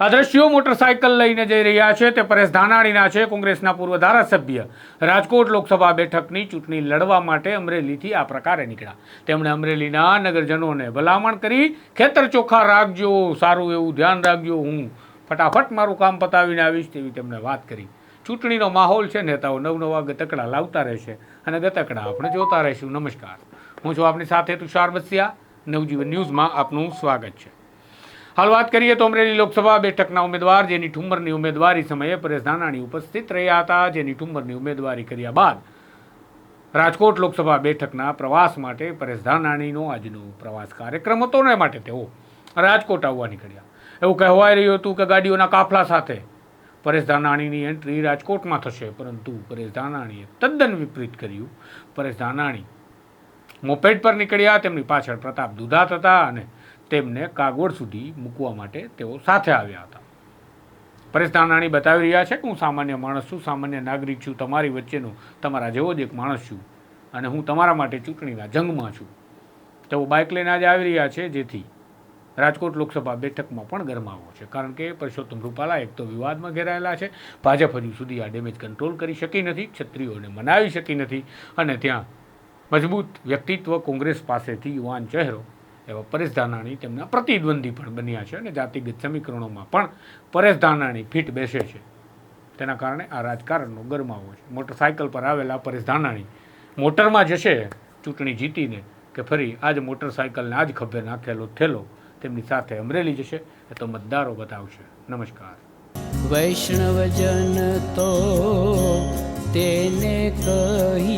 આ દ્રશ્યો મોટરસાયકલ લઈને જઈ રહ્યા છે. તે પરેશ ધાનાણીના છે, કોંગ્રેસના પૂર્વ ધારાસભ્ય. રાજકોટ લોકસભા બેઠકની ચૂંટણી લડવા માટે અમરેલીથી આ પ્રકારે નીકળ્યા. તેમણે અમરેલીના નગરજનોને ભલામણ કરી, ખેતર ચોખ્ખા રાખજો, સારું એવું ધ્યાન રાખજો, હું ફટાફટ મારું કામ પતાવીને આવીશ, તેવી તેમણે વાત કરી. ચૂંટણીનો માહોલ છે, નેતાઓ નવનવા ગતકડા લાવતા રહેશે અને ગતકડા આપણે જોતા રહીશું. નમસ્કાર. હું છું આપની સાથે તુષાર બસિયા. નવજીવન ન્યૂઝમાં આપનું સ્વાગત છે. હાલ વાત કરીએ તો અમરેલી લોકસભા બેઠકના ઉમેદવાર જેની ઠુમ્મરની ઉમેદવારી સમયે પરેશ ધાનાણી ઉપસ્થિત રહ્યા હતા, જેની ઠુમ્મરની ઉમેદવારી કર્યા બાદ રાજકોટ લોકસભા બેઠકના પ્રવાસ માટે પરેશ ધાનાણીનો આજનો પ્રવાસ કાર્યક્રમ હતો ને માટે તેઓ રાજકોટ આવવા નીકળ્યા. એવું કહેવાય રહ્યું હતું કે ગાડીઓના કાફલા સાથે પરેશ ધાનાણીની એન્ટ્રી રાજકોટમાં થશે, પરંતુ પરેશ ધાનાણીએ તદ્દન વિપરીત કર્યું. પરેશ ધાનાણી મોપેડ પર નીકળ્યા, તેમની પાછળ પ્રતાપ દુધાત હતા અને તેમને કાગોળ સુધી મૂકવા માટે તેઓ સાથે આવ્યા હતા. પરેશ ધાનાણી બતાવી રહ્યા છે કે હું સામાન્ય માણસ છું, સામાન્ય નાગરિક છું, તમારી વચ્ચેનો તમારા જેવો જ એક માણસ છું અને હું તમારા માટે ચૂંટણીના જંગમાં છું. તેઓ બાઇક લઈને આજે આવી રહ્યા છે, જેથી રાજકોટ લોકસભા બેઠકમાં પણ ગરમાવો છે. કારણ કે પરસોત્તમ રૂપાલા એક તો વિવાદમાં ઘેરાયેલા છે, ભાજપ હજુ સુધી આ ડેમેજ કંટ્રોલ કરી શકી નથી, ક્ષત્રિયોને મનાવી શકી નથી અને ત્યાં મજબૂત વ્યક્તિત્વ કોંગ્રેસ પાસેથી યુવાન ચહેરો એવા પરેશ ધાનાણી તેમના પ્રતિદ્વંદી પણ બન્યા છે અને જાતિગત સમીકરણોમાં પણ પરેશ ધાનાણી ફિટ બેસે છે. તેના કારણે આ રાજકારણનો ગરમાવો છે. મોટરસાયકલ પર આવેલા પરેશ ધાનાણી મોટરમાં જશે, ચૂંટણી જીતીને કે ફરી આજ મોટરસાયકલને આજ ખભે નાખેલો થેલો તેમની સાથે અમરેલી જશે એ તો મતદારો બતાવશે. નમસ્કાર. વૈષ્ણવજન તો તેને કહીએ